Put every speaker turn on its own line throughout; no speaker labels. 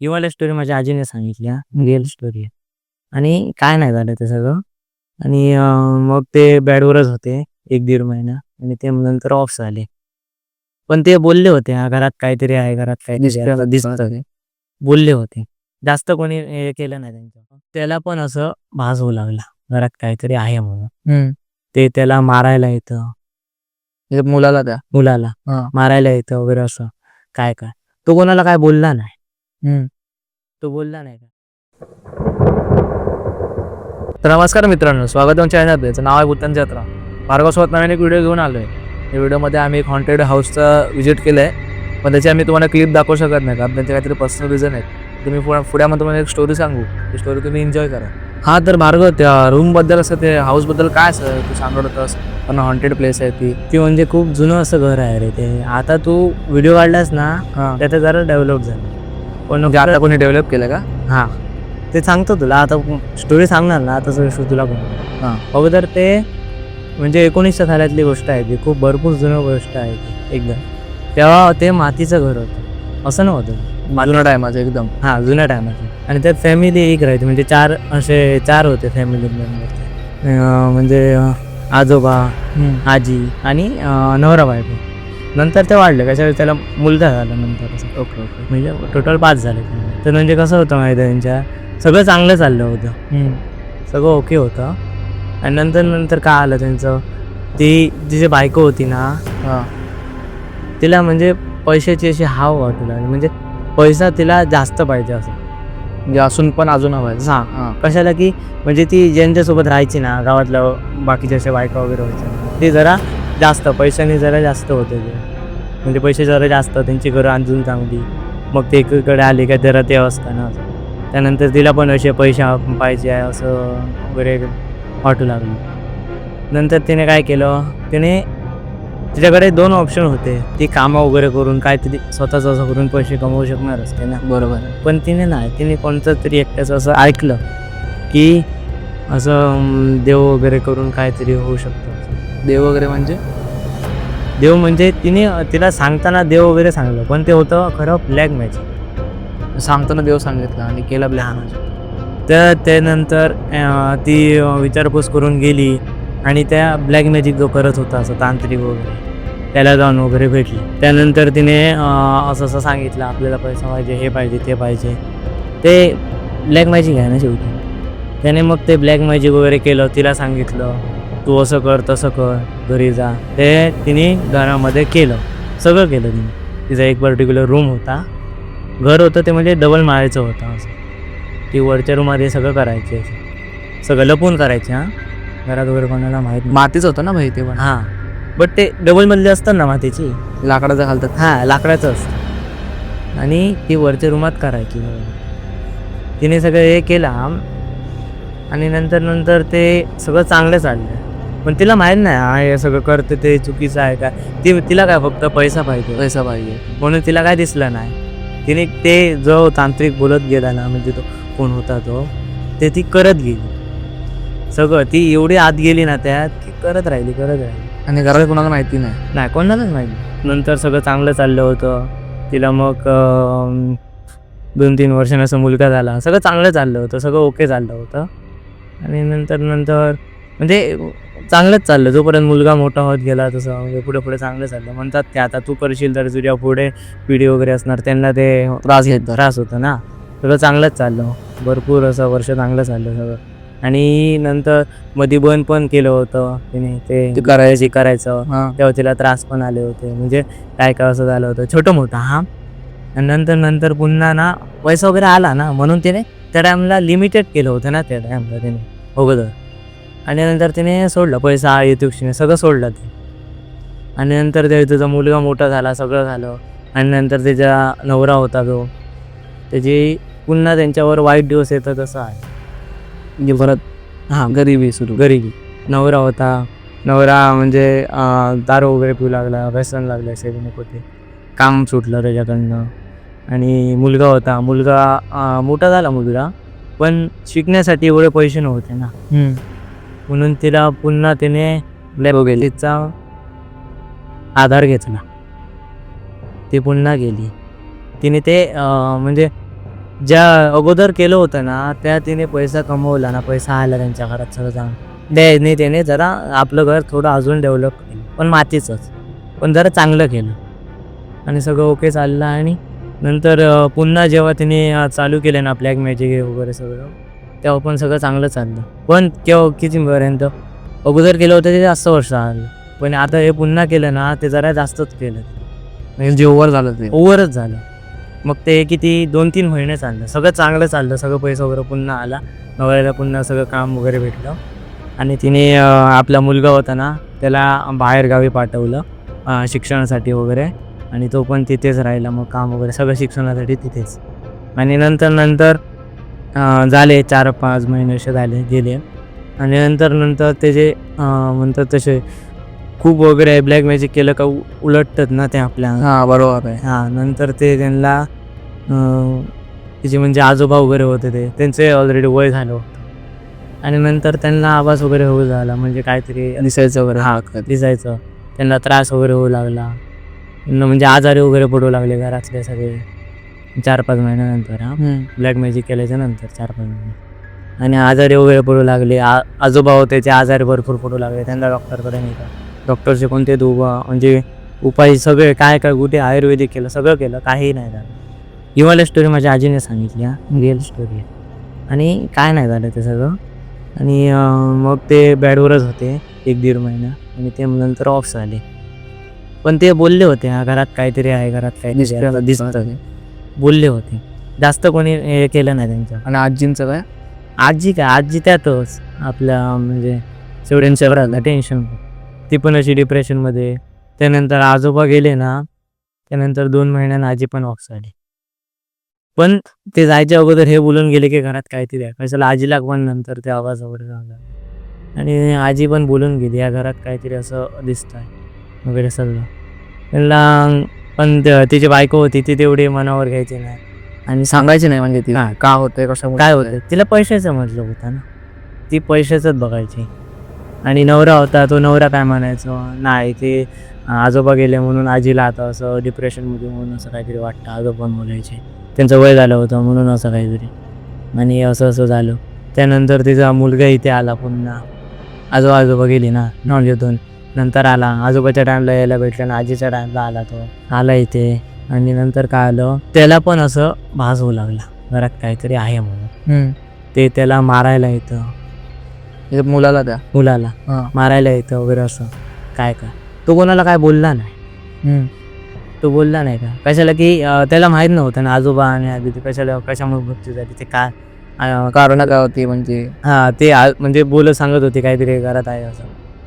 ही मला स्टोरी माझ्या आजीने सांगितली रिअल स्टोरी आहे. आणि काय नाही झालं ते सगळं. आणि मग ते बॅडवरच होते. एक दीड महिना. आणि ते नंतर ऑफ झाले. पण ते बोलले होते "हा, घरात काहीतरी आहे घरात काहीतरी आहे," असं दिसतं बोलले होते. जास्त कोणी हे केलं नाही त्यांच्या त्याला पण असं भास होऊ लागला. घरात काहीतरी आहे म्हणून. ते त्याला मारायला येतं.
मुलाला त्या?
मुलाला. मारायला येतं वगैरे असं. काय काय? तो कोणाला काय बोलला नाही.
हम्म.
तो बोलला नाही का?
तर नमस्कार मित्रांनो स्वागत आहे आमच्या चॅनल त्याचं नाव आहे भूतान जत्रा. भार्गवसोबत नवीन एक व्हिडिओ घेऊन आलो आहे या व्हिडिओमध्ये आम्ही एक हॉन्टेड हाऊसचा व्हिजिट केलं आहे पण त्याची आम्ही तुम्हाला क्लिप दाखवू शकत नाही. कारण त्यांचे काहीतरी पर्सनल रिझन आहेत. तुम्ही पुढे पुढे तुम्हाला एक स्टोरी सांगू. ती स्टोरी तुम्ही एन्जॉय करा. हा तर भार्गव त्या रूमबद्दल असं ते हाऊसबद्दल काय असं तू सांगत होतास? पण हॉन्टेड प्लेस आहे ती.
ती म्हणजे खूप जुनं असं घर आहे रे ते. आता तू व्हिडिओ काढलास ना
हां.
त्यात जरा डेव्हलप झालं. पण
म्हणजे आता कोणी डेव्हलप केलं का?
हा. ते सांगतो तुला. आता स्टोरी सांगणार ना आता सगळं तुला पण
हां.
अगोदर ते म्हणजे एकोणीसच्या सालातली गोष्ट आहे ती. खूप भरपूर जुनं गोष्ट आहे ती एकदम. तेव्हा ते मातीचं घर होतं. असं नव्हतं
जुना टायमाचं एकदम.
हा जुन्या टायमाचं आणि त्यात फॅमिली एक राहायची म्हणजे चार असे चार होते फॅमिली मेंबर म्हणजे आजोबा आजी आणि नवरा बायको नंतर ते वाढले कशा त्याला मुलगा झाला नंतर असं.
Okay okay.
म्हणजे टोटल पाच झाले तर म्हणजे कसं होतं माहिती त्यांच्या? सगळं चांगलं चाललं होतं. सगळं ओके होतं. आणि नंतर नंतर काय आलं त्यांचं? ती तिची बायको होती ना
हां.
तिला म्हणजे पैशाची अशी हाव वाटू लागली. म्हणजे पैसा तिला जास्त पाहिजे असं.
म्हणजे असून पण अजून हवं आहे.
हां. कशाला की म्हणजे ती ज्यांच्यासोबत राहायची ना गावातल्या बाकीच्या अशा बायका वगैरे होत्या ते जरा जास्त पैशाने जरा जास्त होते ते. म्हणजे पैसे जरा जास्त त्यांची घरं अजून चांगली. मग ते एकीकडे आले का जरा ते असतं ना असं त्यानंतर तिला पण असे पैसे पाहिजे आहे असं वगैरे वाटू लागलं. नंतर तिने काय केलं? तिने तिच्याकडे दोन ऑप्शन होते. ती कामं वगैरे करून काहीतरी स्वतःच असं करून पैसे कमवू शकणार असते ना.
बरोबर.
पण तिने नाही. तिने कोणतं तरी एकट्याचं असं ऐकलं की असं देव वगैरे करून काहीतरी होऊ शकतं.
देव वगैरे म्हणजे?
देव म्हणजे तिने तिला सांगताना देव वगैरे सांगलं पण ते होतं खरं ब्लॅक मॅजिक
सांगताना देव सांगितलं आणि केला प्लॅन
तर त्यानंतर अं, ती अं, विचारपूस करून गेली आणि त्या ब्लॅक मॅजिक जो करत होता असं तांत्रिक वगैरे त्याला जाऊन वगैरे भेटली. त्यानंतर तिने अं, असं असं सांगितलं आपल्याला पैसा पाहिजे हे पाहिजे ते पाहिजे. ते ब्लॅक मॅजिक आहे ना शेवटी. त्याने मग ते ब्लॅक मॅजिक वगैरे केलं तिला सांगितलं. तू असं कर तसं कर घरी जा. ते तिने घरामध्ये केलं. सगळं केलं तिने. तिचा एक पर्टिक्युलर रूम होता. घर होतं ते म्हणजे डबल माळायचं होतं असं. ती वरच्या रूममध्ये सगळं करायची असं. सगळं लपून करायचे हां. घरात वगैरे कोणाला माहीत
मातीच होतं ना भाई ते पण.
हां. बट ते डबल मधले असतात ना मातीची?
लाकडाचं घालतात.
हां लाकडाचं असतं. आणि ती वरच्या रूमात करायची. तिने सगळं हे केला आणि नंतर नंतर ते सगळं चांगलं चाललं. पण तिला माहीत नाही हा हे सगळं करते ते चुकीचं आहे का? ती तिला काय फक्त पैसा पाहिजे?
पैसा पाहिजे.
म्हणून तिला काय दिसलं नाही. तिने ते जो तांत्रिक बोलत गेला ना म्हणजे तो कोण होता तो ते ती करत गेली. सगळं ती एवढी आत गेली ना त्यात की करत राहिली करत राहिली.
आणि घरात कोणाला माहिती नाही?
नाही कोणालाच माहिती नंतर सगळं चांगलं चाललं होतं. तिला मग अं, दोन तीन वर्षांनी असं मुलगा झाला. सगळं चांगलं चाललं होतं सगळं ओके चाललं होतं. आणि नंतर नंतर म्हणजे चांगलंच चाललं. जोपर्यंत मुलगा मोठा होत गेला तसं म्हणजे पुढे पुढे चांगलं चाललं. म्हणतात ते आता तू करशील तर तुझ्या पुढे पिढी वगैरे असणार. त्यांना ते
त्रास घेत
त्रास होतो ना. सगळं चांगलंच चाललं. भरपूर असं वर्ष चांगलं चाललं सगळं. आणि नंतर मध्ये बंद पण केलं होतं. तिने ते करायची. करायचं. तेव्हा तिला त्रास पण आले होते. म्हणजे काय काय असं झालं होतं. छोटं मोठं हा. आणि नंतर नंतर पुन्हा ना पैसा वगैरे आला ना. म्हणून तिने त्या टायमला लिमिटेड केलं होतं ना त्या टायमला तिने. अगोदर. आणि नंतर तिने सोडलं पैसा येतुक्षीने सगळं सोडलं ते. आणि नंतर ते तुझा मुलगा मोठा झाला सगळं झालं. आणि नंतर त्याचा नवरा होता तो. त्याची पुन्हा त्यांच्यावर वाईट दिवस येतं तसं आहे.
म्हणजे परत
हां
गरिबी सुरू.
गरीबी. नवरा होता. नवरा म्हणजे दारू वगैरे पिऊ लागला व्यसन लागलं असे नको ते काम सुटलं त्याच्याकडनं. आणि मुलगा होता. मुलगा मोठा झाला मुलगा पण शिकण्यासाठी एवढे पैसे नव्हते ना. म्हणून तिला पुन्हा तिने तिचा आधार घेतला. ती पुन्हा गेली. तिने ते म्हणजे ज्या अगोदर केलं होतं ना त्या तिने पैसा कमवला ना पैसा आला त्यांच्या घरात सगळं जाऊन. त्याने त्याने जरा आपलं घर थोडं अजून डेव्हलप केलं पण मातीचंच. पण जरा चांगलं केलं. आणि सगळं ओके चाललं आणि नंतर पुन्हा जेव्हा तिने चालू केलं ना ब्लॅक मॅजिक वगैरे सगळं तेव्हा पण सगळं चांगलं चाललं. पण केव्हा कितीपर्यंत? अगोदर केलं होतं ते जास्त वर्ष आलं पण आता हे पुन्हा केलं ना ते जरा जास्तच केलं.
म्हणजे जे ओव्हर झालं ते.
ओव्हरच झालं. मग ते किती दोन तीन महिने चाललं. सगळं चांगलं चाललं. सगळं पैसा वगैरे पुन्हा आला. नवऱ्याला पुन्हा सगळं काम वगैरे भेटलं. आणि तिने आपला मुलगा होता ना त्याला बाहेर गावी पाठवलं शिक्षणासाठी वगैरे. आणि तो पण तिथेच राहिला. मग काम वगैरे सगळं शिक्षणासाठी तिथेच. आणि नंतर नंतर झाले चार पाच महिने असे झाले गेले. आणि नंतर नंतर ते जे म्हणतात तसे खूप वगैरे ब्लॅक मॅजिक केलं का उलटतात ना ते आपल्या.
हा बरोबर आहे.
हां नंतर ते त्यांना तिचे म्हणजे आजोबा वगैरे होते ते त्यांचे ऑलरेडी वय झालं होतं. आणि नंतर त्यांना आवाज वगैरे होऊ झाला म्हणजे काहीतरी
दिसायचं वगैरे.
हा दिसायचं. त्यांना त्रास वगैरे होऊ लागला. म्हणजे आजारी वगैरे पडू लागले घरातले सगळे. चार पाच महिन्यानंतर हा. ब्लॅक मॅजिक केल्याच्यानंतर चार पाच महिने. आणि आजारी वगैरे पडू लागले. आ आजोबा होते ते आजारी भरपूर पडू लागले. त्यांना डॉक्टरकडे नाही का डॉक्टरचे कोणते दुबा म्हणजे उपाय सगळे काय काय कुठे आयुर्वेदिक केलं सगळं केलं काही नाही झालं. हिवाळी स्टोरी माझ्या आजीने सांगितली हा. रिअल स्टोरी आहे. आणि काय नाही झालं ते सगळं. आणि मग ते बॅडवरच होते एक दीड महिना. आणि ते नंतर ऑफ झाले. पण ते बोलले होते हा घरात काहीतरी आहे घरात काहीतरी
दिसतं-
दिसतं. बोलले होते. जास्त कोणी हे केलं नाही त्यांच्या.
आणि आजींचं काय?
आजी काय? आजी त्यातच. आपल्या म्हणजे तेवढ्यांच्या घरातला टेन्शन ती पण अशी डिप्रेशनमध्ये त्यानंतर आजोबा गेले ना त्यानंतर दोन महिन्यानं आजी पण झाली पण ते जायच्या अगोदर हे बोलून गेले की घरात काहीतरी आहे कशाला आजीला पण नंतर ते आवाज वगैरे झाला. आणि आजी पण बोलून गेली या घरात काहीतरी असं दिसत आहे वगैरे सगळं. त्यांना पण तिची बायको होती ती तेवढी मनावर घ्यायची नाही. आणि
सांगायचे नाही म्हणजे ती?
हा.
का होतंय कशामुळे?
काय होतं तिला पैशाचं म्हटलं होतं ना. ती पैशाचंच बघायची. आणि नवरा होता तो नवरा काय म्हणायचं? नाही ते आजोबा गेले म्हणून आजीला आता असं डिप्रेशनमध्ये म्हणून असं काहीतरी वाटतं. आजोबा बोलायचे. त्यांचं वय झालं होतं म्हणून असं काहीतरी. आणि असं असं झालं. त्यानंतर तिचा मुलगा इथे आला पुन्हा. आजोबा आजोबा गेली ना नॉलेजतून. नंतर आला. आजोबाच्या टाईमला यायला भेटलं ना आजीच्या टाईमला आला तो. आला इथे. आणि नंतर काय आलं? त्याला पण असं भास होऊ लागला. घरात काहीतरी आहे म्हणून. ते त्याला मारायला येतं.
मुलाला द्या.
मुलाला. मारायला येतं वगैरे असं. काय काय तो कोणाला काय बोलला नाही. तो बोलला नाही का? कशाला की अं, त्याला माहीत नव्हतं ना आजोबा आणि आधी ते कशाला कशामुळे मृत्यू झाली ते काय अं,
कारण काय होती म्हणजे?
हा ते आ- म्हणजे बोलत सांगत होते काहीतरी घरात आहे असं.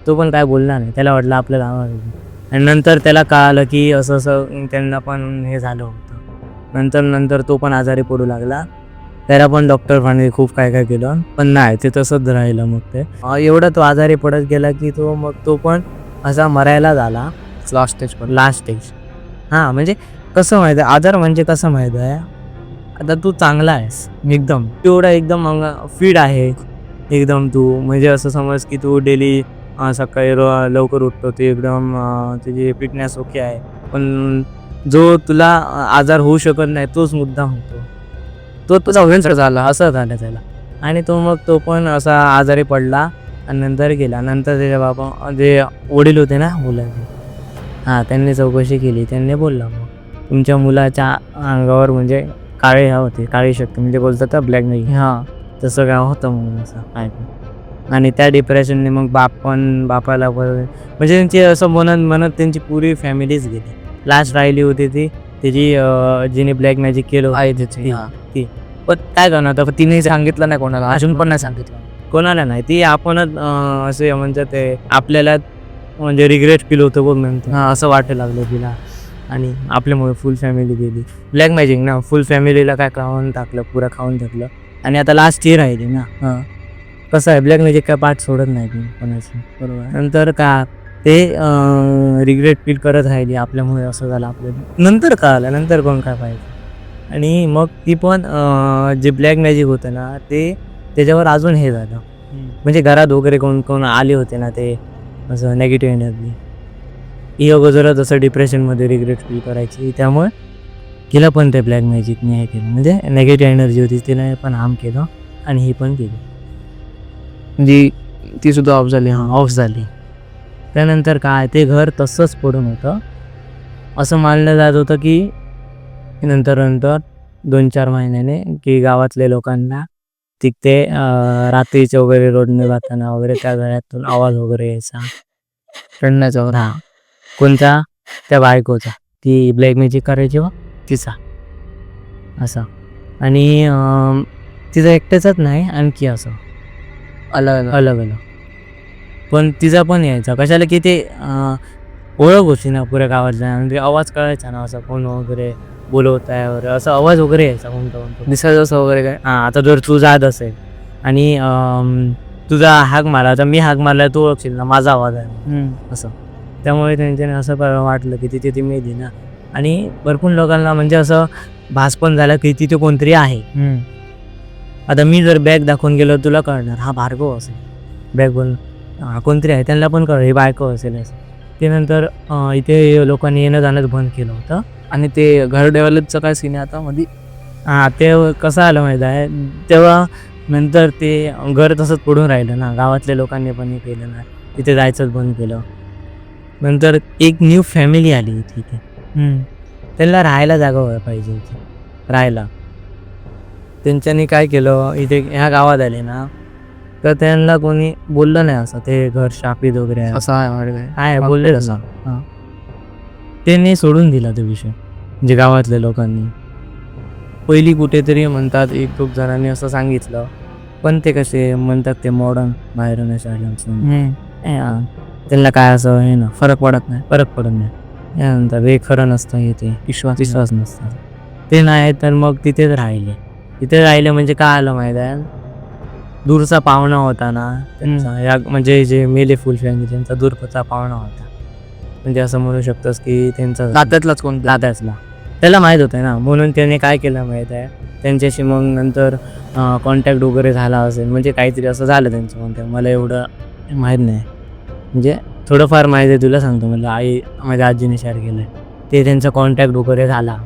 तो पण काय बोलला नाही. त्याला वाटलं आपल्याला. आणि नंतर त्याला कळालं की असं असं त्यांना पण हे झालं होतं. नंतर नंतर तो पण आजारी पडू लागला. त्याला पण डॉक्टर पाणी खूप काय काय केलं. पण नाही ते तसंच राहिलं मग ते. एवढा तो आजारी पडत गेला की तो मग तो पण असा मरायला झाला.
लास्ट स्टेज पण
लास्ट स्टेज हां म्हणजे कसं माहिती आहे? आजार म्हणजे कसं माहिती आहे? आता तू चांगला आहेस एकदम. तू एवढा एकदम फीड आहे. एकदम तू. म्हणजे असं समज की तू डेली सकाळी र- लवकर उठतो ते एकदम तुझी फिटनेस ओके आहे. पण जो तुला आजार होऊ शकत नाही तोच मुद्दा होतो. तो तुझा होईल झाला असं झालं त्याला. आणि तो मग तो पण असा आजारी पडला आणि नंतर गेला. नंतर त्याच्या बाबा जे वडील होते ना मुलाचे. हां त्यांनी चौकशी केली. त्यांनी बोलला मग तुमच्या मुलाच्या अंगावर म्हणजे काळे ह्या होते काळी शक्ती. म्हणजे बोलतात ब्लॅक नाही. हां. तसं काय होतं म्हणून असं. काय. आणि त्या डिप्रेशनने मग बाप पण बापाला म्हणजे त्यांची असं म्हणत म्हणत त्यांची पुरी फॅमिलीच गेली. लास्ट राहिली होती ती त्याची जिने ब्लॅक मॅजिक केलं.
आहे त्याची हा.
पण काय करणार आता तिने
सांगितलं नाही कोणाला. अजून पण नाही सांगितलं.
कोणाला नाही. ती आपणच असे म्हणजे ते आपल्याला म्हणजे रिग्रेट फील होतं बघ नंतर. हां असं वाटायला लागलं तिला. आणि आपल्यामुळे फुल फॅमिली गेली. ब्लॅक मॅजिक ना फुल फॅमिलीला काय खाऊन टाकलं पुरा खाऊन टाकलं. आणि आता लास्ट ही राहिली ना.
हा.
कसं आहे ब्लॅक मॅजिक काय पाठ सोडत नाही ती कोणाची.
बरोबर.
नंतर का ते रिग्रेट फील करत राहिली आपल्यामुळे असं झालं आपल्याला. नंतर कळालं नंतर कोण काय पाहिजे? आणि मग ती पण जे ब्लॅक मॅजिक होतं ना ते त्याच्यावर अजून हे झालं. म्हणजे घरात वगैरे कोण कोण आले होते ना ते असं नेगेटिव्ह एनर्जी ही अगोदरच असं डिप्रेशनमध्ये रिग्रेट फील करायची. त्यामुळे केलं पण ते ब्लॅक मॅजिकने हे केलं. म्हणजे नेगेटिव्ह एनर्जी होती तिने पण हार्म केलं आणि ही पण केली.
जी ती सुद्धा ऑफ झाली
हां ऑफ झाली. त्यानंतर काय ते घर तसंच पडून होतं. असं मानलं जात होतं की नंतर नंतर दोन चार महिन्याने की गावातल्या लोकांना तिथे रात्रीचे वगैरे रोडने जाताना वगैरे त्या घरातून आवाज वगैरे यायचा.
रडण्याचा
हा. कोणता? त्या बायकोचा. ती ब्लॅक मॅजिक करायची व तिचा. असा. आणि तिचा एकट्याचाच नाही आणखी असं.
अलग
अलग अलग पण तिचा पण यायचा. कशाला की ते अं, ओळख होती ना पुऱ्या गावातल्या म्हणजे आवाज कळायचा ना असं कोण वगैरे बोलवत आहे वगैरे. असा आवाज वगैरे यायचा कोणता कोणता
दिसायचं असं वगैरे काय?
हां आता जर तू जात असेल आणि अं, तुझा हाक मारला तर मी हाक मारला तू ओळखशील ना माझा आवाज आहे. असं. त्यामुळे त्यांच्याने असं प- वाटलं की तिथे ती मेली ना. आणि भरपूर लोकांना म्हणजे असं भास पण झाला की तिथे कोणतरी आहे. आता मी जर बॅग दाखवून गेलो तुला कळणार. हा भार्गव असेल. बॅग बोल हा कोणतरी आहे त्यांना पण कळ हे बायको असेल असं. ते नंतर इथे लोकांनी येणं जाणं बंद केलं होतं.
आणि ते घर डेव्हलपचं काय सीन आहे आता मध्ये
हां ते कसं आलं माहीत आहे? तेव्हा नंतर ते घर तसंच पडून राहिलं ना. गावातल्या लोकांनी पण हे केलं ना. तिथे जायचंच बंद केलं. नंतर एक न्यू फॅमिली आली इथे. इथे. त्यांना राहायला जागा पाहिजे होती. राहायला. त्यांच्यानी काय केलं? इथे ह्या गावात आले ना तर त्यांना कोणी बोललं नाही असं. ते घर शापित वगैरे आहे.
असं आहे
बोलले तसं. हां. त्यांनी सोडून दिला तो विषय म्हणजे गावातल्या लोकांनी. पहिली कुठेतरी म्हणतात एक खूप जणांनी असं सांगितलं. पण ते कसे म्हणतात ते मॉडर्न बाहेरून असे आले असून. ए, हा. त्यांना काय असं हे ना फरक पडत नाही. फरक पडत नाही. यानंतर हे खरं नसतं हे ते. विश्वास विश्वास नसतं. ते नाही तर मग तिथेच राहिले. तिथे राहिले म्हणजे काय आलं माहीत आहे दूरचा पाहुणा होता ना त्यांचा. या म्हणजे जे मेले फुल फॅमिली त्यांचा दूरचा पाहुणा होता. म्हणजे असं म्हणू शकतोस की त्यांचा
नात्यातलाच कोण?
दादाचला त्याला माहीत होतं ना म्हणून त्याने काय केलं माहीत आहे? त्यांच्याशी मग नंतर कॉन्टॅक्ट वगैरे झाला असेल. म्हणजे काहीतरी असं झालं त्यांचं कॉन्टॅक्ट मला एवढं माहीत नाही. म्हणजे थोडंफार माहीत आहे तुला सांगतो. मला आई माझ्या आजीने शेअर केलं ते त्यांचा कॉन्टॅक्ट वगैरे झाला.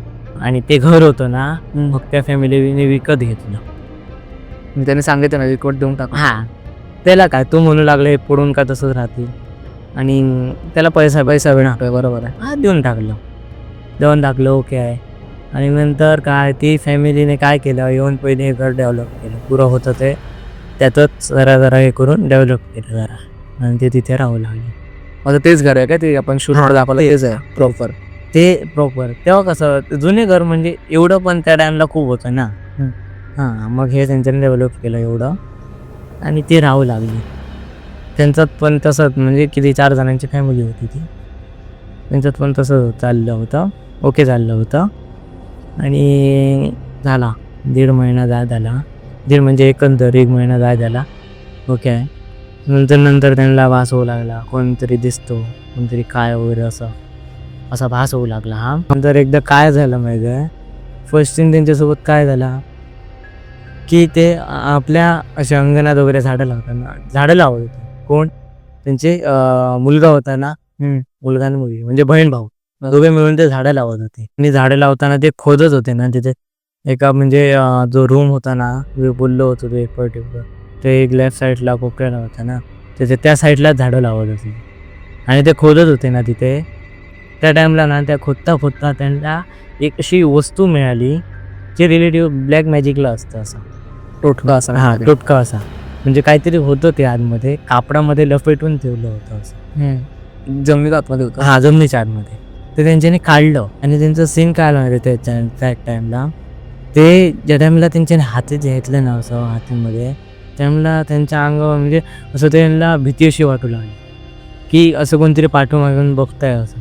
आणि ते घर होतं ना मग त्या फॅमिलीने विकत घेतलं.
त्याने सांगितलं ना रिकॉर्ड देऊन टाक.
हां. त्याला काय तो म्हणू लागला हे पडून का तसंच राहतील? आणि त्याला पैसा पैसा भेटतोय बरोबर आहे. हा देऊन टाकलं. देऊन टाकलं ओके आहे. आणि नंतर काय ती फॅमिलीने काय केलं येऊन पहिले हे घर डेव्हलप केलं. पुरं होतं ते त्यातच जरा जरा हे करून डेव्हलप केलं जरा. आणि ते तिथे राहू लागले.
माझं तेच घर आहे काय ते? आपण शूट दाखवलं तेच. आहे प्रॉपर
ते प्रॉपर तेव्हा कसं जुने घर म्हणजे एवढं पण त्या टाईमला खूप होतं ना. हां. मग हे त्यांच्याने डेव्हलप केलं एवढं. आणि ते राहू लागली. त्यांच्यात पण तसंच म्हणजे किती चार जणांची फॅमिली होती ती. त्यांच्यात पण तसं चाललं होतं. ओके चाललं होतं. आणि झाला. दीड महिना जाय झाला. दीड म्हणजे एकंदर एक महिना जाय झाला. ओके आहे नंतर नंतर त्यांना वास होऊ लागला. कोणतरी दिसतो. कोणतरी काय वगैरे असं. असा भास होऊ लागला हा. नंतर एकदा काय झालं माहिती आहे? फर्स्ट थिंग त्यांच्यासोबत काय झाला? की ते आपल्या अशा अंगणात वगैरे झाडं लावताना झाडं लावत होते. कोण? त्यांचे मुलगा होता ना? मुलगा आणि मुलगी म्हणजे बहीण भाऊ. दोघे मिळून ते झाडं लावत होते. आणि झाडं लावताना ते खोदत होते ना तिथे एका म्हणजे जो रूम होता ना बोललो होतो ते एक पर्टिक्युलर ते एक लेफ्ट साईडला कोपऱ्याला होता ना त्याचे त्या साईडलाच झाडं लावत होते. आणि ते खोदत होते ना तिथे त्या टाईमला ना त्या खोदता खोदता त्यांना एक अशी वस्तू मिळाली जे रिलेटिव्ह ब्लॅक मॅजिकला असतं असं.
टोटका असा.
हा टोटका असा. म्हणजे काहीतरी होतं ते आतमध्ये कापडामध्ये लपेटून ठेवलं होतं असं.
जमिनीत आतमध्ये होतं?
हा जमिनीच्या आतमध्ये. ते त्यांच्याने काढलं आणि त्यांचं सीन काय आलं माहिती त्या त्या टाईमला ते ज्या टाईमला त्यांच्याने हाती घेतलं ना असं हातीमध्ये त्यावेळेला त्यांच्या अंगावर म्हणजे असं त्यांना भीती अशी वाटू लागली. की असं कोणतरी पाठोमागून बघताय असं.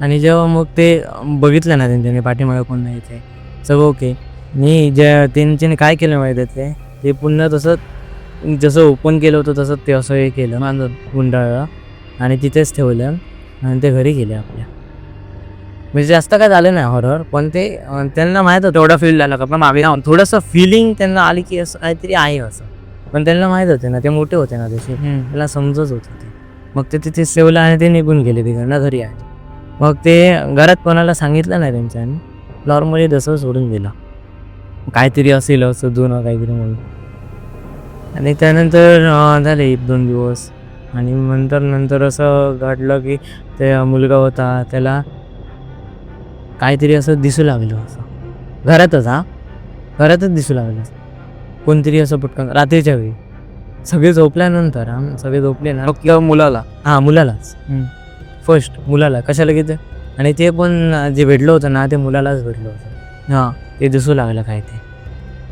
आणि जेव्हा मग ते बघितलं ना त्यांच्याने पाठीमागे कोण नाही ते. सगळं ओके. मी ज्या त्यांच्याने काय केलं माहिती ते? ते पुन्हा तसं जसं ओपन केलं होतं तसं ते असं हे केलं. माझं गुंडाळलं. आणि तिथेच ठेवलं. आणि ते घरी गेले आपल्या. म्हणजे जास्त काय झालं नाही हॉरर पण ते त्यांना माहीत होतं. तेवढा फील झाला का? पण मागे थोडंसं फिलिंग त्यांना आली की असं काहीतरी आहे असं. पण त्यांना माहीत होते ना ते मोठे होते ना तसे. त्यांना समजत होतं ते. मग ते तिथे सेवलं आणि ते निघून गेले बिघडणं घरी आहे मग ते घरात कोणाला सांगितलं नाही त्यांच्यानी? नॉर्मली तसं सोडून दिलं. काहीतरी असेल असं जुनं काहीतरी म्हणून. आणि त्यानंतर झाले एक दोन दिवस. आणि नंतर नंतर असं घडलं की ते मुलगा होता त्याला काहीतरी असं दिसू लागलं असं. घरातच हा? घरातच दिसू लागलं असं. कोणतरी असं पटकन रात्रीच्या वेळी. सगळे झोपल्यानंतर सगळे झोपले ना.
फक्त मुलाला?
हां मुलालाच. फर्स्ट मुलाला. कशाला घेते आणि ते पण जे भेटलं होतं ना ते मुलालाच भेटलं होतं.
हां.
ते दिसू लागलं काय ते.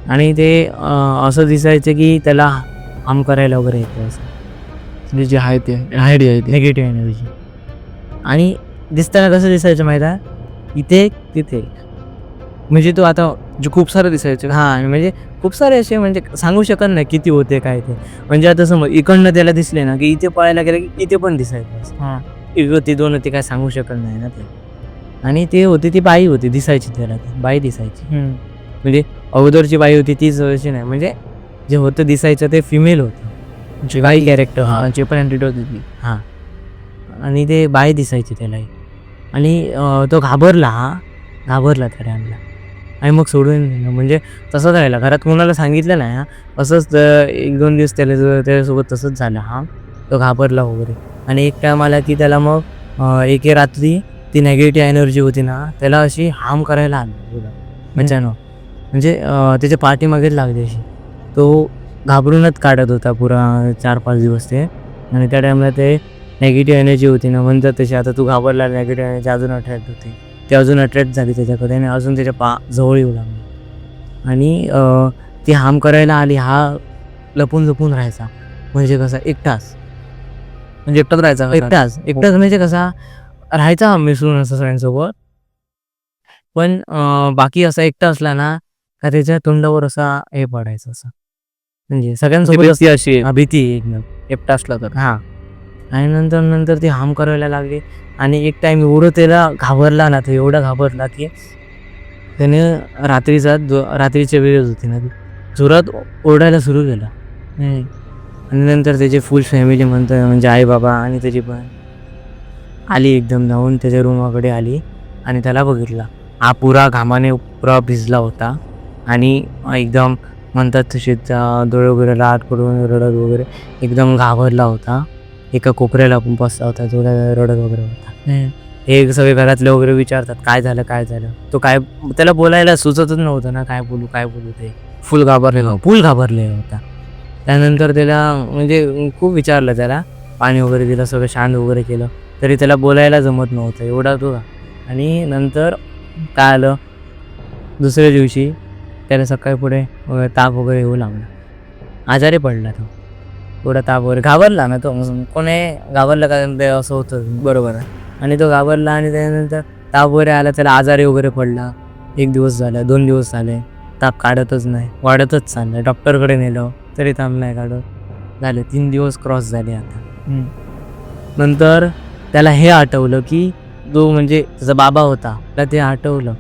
आणि ते अं, असं दिसायचं की त्याला हाम करायला वगैरे येतं असं.
म्हणजे जे आहे ते आयडिया आहे ते.
निगेटिव्ह एनर्जी आणि दिसताना कसं दिसायचं माहीत आहे? इथे एक, तिथे. एक. म्हणजे तो आता
जे खूप सारे दिसायचे.
हां आणि म्हणजे खूप सारे असे म्हणजे सांगू शकत नाही किती होते काय ते. म्हणजे आता समज इकडनं त्याला दिसले ना की इथे पळायला गेलं की इथे पण दिसायचं.
हां.
एक होती दोन होती काय सांगू शकत नाही ना ते. आणि ते होती ती बाई होती दिसायची त्याला. ती बाई दिसायची. म्हणजे अगोदरची बाई होती तीच अशी नाही. म्हणजे जे होतं दिसायचं ते फिमेल होतं.
जे
बाई कॅरेक्टर हा
जे पण अँटिट्यूड होती
हां. आणि ते बाई दिसायची त्यालाही आणि तो घाबरला हा. घाबरला त्या टाईमला आणि मग सोडून म्हणजे तसंच राहिला. घरात कोणाला सांगितलं नाही हा. असंच एक दोन दिवस त्याला त्याच्यासोबत तसंच झालं हा. तो घाबरला वगैरे. आणि एक टाईम आला की त्याला मग एके रात्री ती नेगेटिव्ह एनर्जी होती ना त्याला अशी हार्म करायला आली. अचानक म्हणजे त्याच्या पाठीमागेच लागली अशी. तो घाबरूनच काढत होता पुरा चार पाच दिवस ते. आणि त्या टाईमला ते नेगेटिव्ह एनर्जी होती ना म्हणतात तशी आता तू घाबरला नेगेटिव्ह एनर्जी अजून अट्रॅक्ट होती. ती अजून अट्रॅक्ट झाली त्याच्याकडे आणि अजून त्याच्या पा जवळ येऊ लागली. आणि ती हार्म करायला आली हा लपून लपून राहायचा. म्हणजे कसा एकटाच.
म्हणजे एकटाच राहायचा?
एकटाच. एकटाच म्हणजे कसा राहायचा मिसळून असं सगळ्यांसोबत. पण बाकी असा एकटा असला ना का त्याच्या तोंडावर असा हे पडायचं असं. म्हणजे सगळ्यांसोबत
भीती अशी.
हा, भीती एकदम.
एकटा असला तर.
हा. आणि नंतर नंतर ती हाम करायला लागली. आणि एक टाइम एवढं त्याला घाबरला ना तो एवढा घाबरला की त्याने रात्रीचा जो रात्रीच्या वेळेस होती ना. ती जोरात ओरडायला सुरू केलं. आणि नंतर त्याची फुल फॅमिली म्हणतं म्हणजे आई बाबा आणि त्याची पण आली एकदम धावून त्याच्या रूमाकडे आली आणि त्याला बघितला. हा पुरा घामाने पुरा भिजला होता. आणि एकदम म्हणतात तसे त्या डोळे वगैरे लाट करून रडत वगैरे एकदम घाबरला होता. एका कोपऱ्याला पण बसला होता काय रडत वगैरे होता हे सगळे घरातले वगैरे विचारतात काय झालं काय झालं? तो काय त्याला बोलायला सुचतच नव्हतं ना काय बोलू काय बोलू ते?
फुल घाबरलेला
फुल घाबरलेला होता. त्यानंतर त्याला म्हणजे खूप विचारलं त्याला पाणी वगैरे दिलं सगळं शांत वगैरे केलं तरी त्याला बोलायला जमत नव्हतं एवढा तो आणि नंतर काय आलं? दुसऱ्या दिवशी त्याला सकाळी पुढे ताप वगैरे येऊ लागला. आजारी पडला तो. थोडा ताप वगैरे घाबरला ना तो कोणी घाबरला का ते असं होतं.
बरोबर आहे.
आणि तो घाबरला आणि त्यानंतर ताप वगैरे आला त्याला आजारी वगैरे पडला. एक दिवस झाला दोन दिवस झाले. ताप काढतच नाही वाढतच चाललं. डॉक्टरकडे नेलं तरी ताप नाही काढत. झाले तीन दिवस क्रॉस झाले आता. नंतर त्याला हे आठवलं की जो म्हणजे त्याचा बाबा होता त्याला ते आठवलं.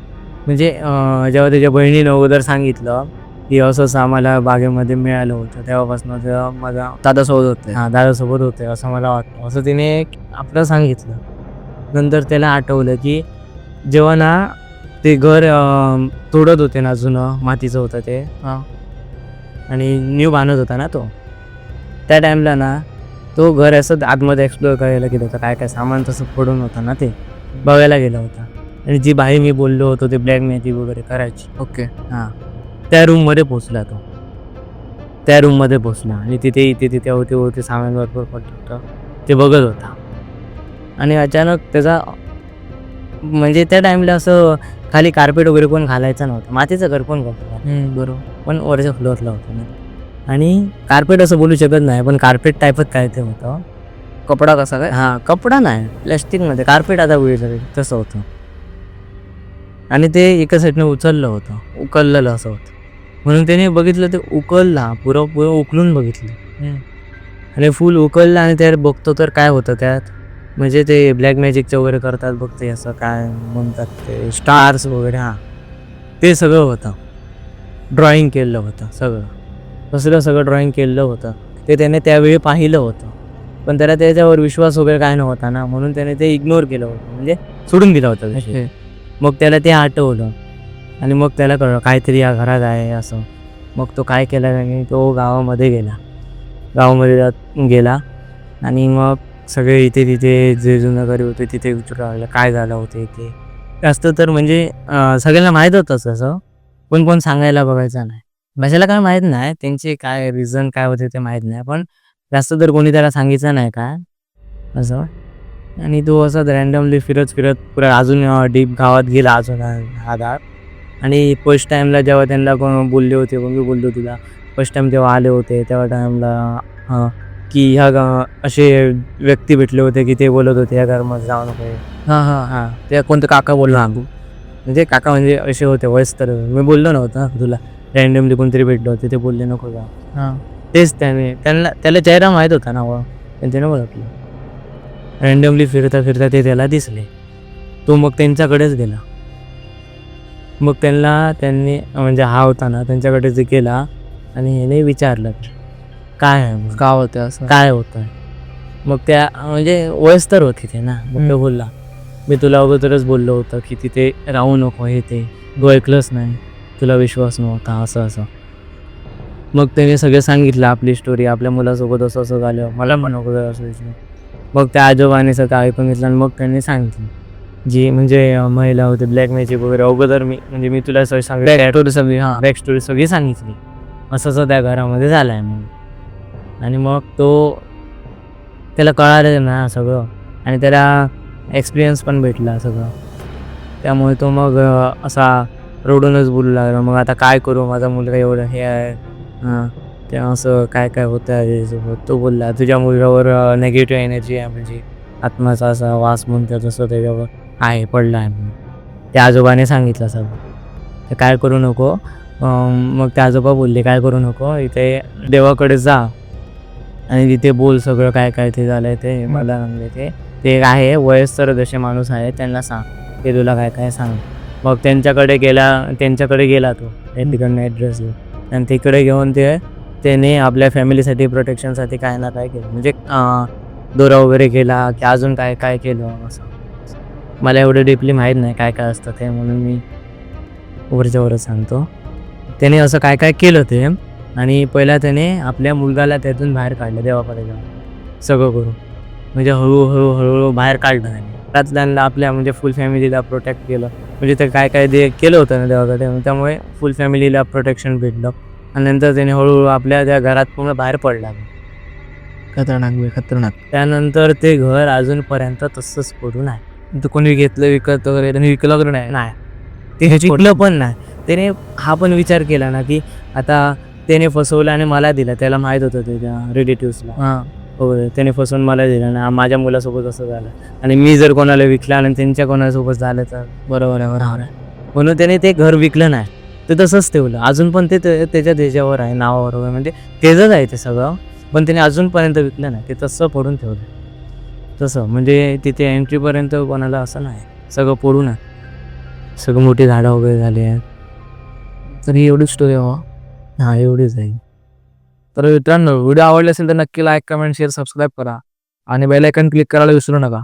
म्हणजे जेव्हा त्याच्या बहिणीनं अगोदर सांगितलं की असं आम्हाला बागेमध्ये मिळालं होतं. तेव्हापासून तेव्हा माझा
दादासोबत होते.
हां दादासोबत होते असं मला वाटतं असं तिने आपलं सांगितलं. नंतर त्याला आठवलं की जेव्हा ना ते घर अं, तोडत होते ना जुनं मातीचं होतं ते.
हां.
आणि न्यू बांधत होता ना तो. त्या टाईमला ना तो घर असं आतमध्ये एक्सप्लोअर करायला गेला होता. काय काय सामान तसं पडून होतं ना ते. बघायला गेला होता. आणि जी बाई मी बोललो होतो ते ब्लॅक मेहंदी वगैरे करायची.
ओके.
हां. त्या रूममध्ये पोचला तो. त्या रूममध्ये पोचला आणि तिथे इथे तिथे होते होते सामान भरपूर पडलं होतं. ते बघत होता. आणि अचानक त्याचा म्हणजे त्या टाईमला असं खाली कार्पेट वगैरे कोण घालायचं नव्हतं. मातीचं घर कोण घालतं?
बरोबर.
पण वरच्या फ्लोअरला होतं ना. आणि कार्पेट असं बोलू शकत नाही पण कार्पेट टाईपच काय ते होतं?
कपडा कसा काय?
हां कपडा नाही. प्लॅस्टिकमध्ये कार्पेट आता वेळ तसं होतं. आणि ते एका साईडने उचललं होतं. उकललेलं असं होतं. म्हणून त्याने बघितलं ते उकलला पुरं पुरं उकलून बघितलं. आणि फुल उकललं आणि त्यात बघतो तर काय होतं त्यात? म्हणजे ते ब्लॅक मॅजिकचं वगैरे करतात बघते असं काय म्हणतात ते स्टार्स वगैरे हां. ते सगळं होतं. ड्रॉइंग केलेलं होतं सगळं. तसलं सगळं ड्रॉइंग केलेलं होतं. ते त्याने त्यावेळी पाहिलं होतं. पण त्याला त्याच्यावर विश्वास वगैरे काय नव्हता ना म्हणून त्याने ते इग्नोर केलं होतं. म्हणजे सोडून दिला होता. मग त्याला ते आठवलं. आणि मग त्याला कळलं काहीतरी या घरात आहे असं मग तो काय केला नाही तो गावामध्ये गेला गावामध्ये जात गेला आणि मग सगळे इथे तिथे जे जुनं घरी होते तिथे विचारू काय झालं होतं इथे जास्त तर म्हणजे सगळ्यांना माहीत होतं तसं पण कोण सांगायला बघायचं नाही भाषेला काय माहीत नाही त्यांचे काय रिझन काय होते ते माहीत नाही पण जास्त तर कोणी त्याला सांगितलं नाही काय असं आणि तो असं रँडमली फिरत फिरत पुरा अजून डीप गावात गेला अजून हा दार आणि फर्स्ट टाईमला जेव्हा त्यांना कोण बोलले होते कोण मी बोललो तुला फर्स्ट टाईम तेव्हा आले होते तेव्हा टाईमला की ह्या गा असे व्यक्ती भेटले होते की ते बोलत होते या घरामध्ये जाऊ नको.
हा हा
हां.
ते कोणतं काका बोललो?
हां. म्हणजे काका म्हणजे असे होते वयस्कर मी बोललो नव्हतं तुला. रँडमली कोणतरी भेटलं होते ते बोलले नको जा
हा.
तेच त्याने त्यांना त्याला चेहरा माहीत होता ना पण त्याने ओळखलं. रँडमली फिरता फिरता ते त्याला दिसले. तो मग त्यांच्याकडेच गेला. मग त्यांना त्यांनी म्हणजे हा होता ना त्यांच्याकडे जे गेला आणि ह्याने विचारलं काय आहे म्हणून?
का होते असं
काय होतं मग त्या म्हणजे वयस्कर होते ते ना मग तो
हम्म.
बोलला मी तुला अगोदरच बोललो होतं की तिथे राहू नको हे ते तू ऐकलंच नाही तुला विश्वास नव्हता असं असं मग त्याने सगळं सांगितलं आपली स्टोरी आपल्या मुलासोबत असं असं झालं मला पण अगोदर असं विचारलं मग त्या आजोबाने सगळं ऐकून घेतलं आणि मग त्यांनी सांगितलं जी म्हणजे महिला होती ब्लॅक मॅजिक वगैरे अगोदर मी म्हणजे मी तुला सगळं सांगितलं
सगळी हा.
बॅक स्टोरी सगळी सांगितली. असं असं त्या घरामध्ये झालं आहे म्हणून आणि मग तो त्याला कळालं ना सगळं. आणि त्याला एक्सपिरियन्स पण भेटला सगळं. त्यामुळे तो मग असा रोडूनच बोलू लागला मग आता काय करू माझा मुलगा एवढं हे आहे. हां. ते असं काय काय होतं आहे त्याच्यासोबत तो बोलला तुझ्या मुलगावर नेगेटिव्ह एनर्जी आहे म्हणजे आत्माचा असा वास म्हणतो तसं त्याच्यावर. आहे पडलं आहे म्हणून. त्या आजोबाने सांगितलं सगळं. तर काय करू नको मग त्या आजोबा बोलले काय करू नको इथे देवाकडे जा. आणि तिथे बोल सगळं काय काय ते झालं आहे ते मला सांगले ते. ते एक आहे वयस्कर जसे माणूस आहे त्यांना सांग. ते तुला काय काय सांग. मग त्यांच्याकडे गेला त्यांच्याकडे गेला तो तिकडनं ॲड्रेस घेऊन. आणि तिकडे घेऊन ते त्याने आपल्या फॅमिलीसाठी प्रोटेक्शनसाठी काय ना काय केलं. म्हणजे दोरा वगैरे केला की अजून काय काय केलं असं. मला एवढं डीपली माहीत नाही काय काय असतं ते म्हणून मी वरच्या वरच सांगतो. त्याने असं काय काय केलं ते आणि पहिला त्याने आपल्या मुलगाला त्यातून बाहेर काढलं देवाकडे जाऊन सगळं करून. म्हणजे हळूहळू हळूहळू बाहेर काढलं त्याने. त्यांना आपल्या म्हणजे फुल फॅमिलीला प्रोटेक्ट केलं. म्हणजे ते काय काय ते केलं होतं ना देवाकडे त्यामुळे फुल फॅमिलीला प्रोटेक्शन भेटलं. आणि नंतर त्याने हळूहळू आपल्या त्या घरात पूर्ण बाहेर पडला.
खतरनाक खतरनाक.
त्यानंतर ते घर अजूनपर्यंत तसंच पडून आहे.
तू कोणी घेतलं विकत वगैरे त्यांनी विकलं वगैरे नाही.
नाही. ते विकलं पण नाही. त्याने हा पण विचार केला ना की आता त्याने फसवलं आणि मला दिलं. त्याला माहीत होतं त्याच्या रिलेटिव्सला
हा.
वगैरे त्याने फसवून मला दिलं ना. माझ्या मुलासोबत असं झालं. आणि मी जर कोणाला विकला आणि त्यांच्या कोणासोबत झालं तर.
बरोबर आहे बरोबर आहे.
म्हणून त्याने ते घर विकलं नाही. ते तसंच ठेवलं. अजून पण ते त्याच्या त्याच्यावर आहे नावावर वगैरे म्हणजे त्याचंच आहे ते सगळं. पण त्याने अजूनपर्यंत विकलं नाही. ते तसं पडून ठेवलं. तसं. म्हणजे तिथे एंट्रीपर्यंत कोणाला असं नाही. सगळं पडून आहे. सगळं मोठी झाडं वगैरे झाली आहेत.
तर ही एवढी स्टोरी हवा
हां. एवढीच आहे.
तर मित्रांनो व्हिडिओ आवडले असेल तर नक्की लाईक कमेंट शेअर सबस्क्राईब करा. आणि बेल आयकन क्लिक करायला विसरू नका.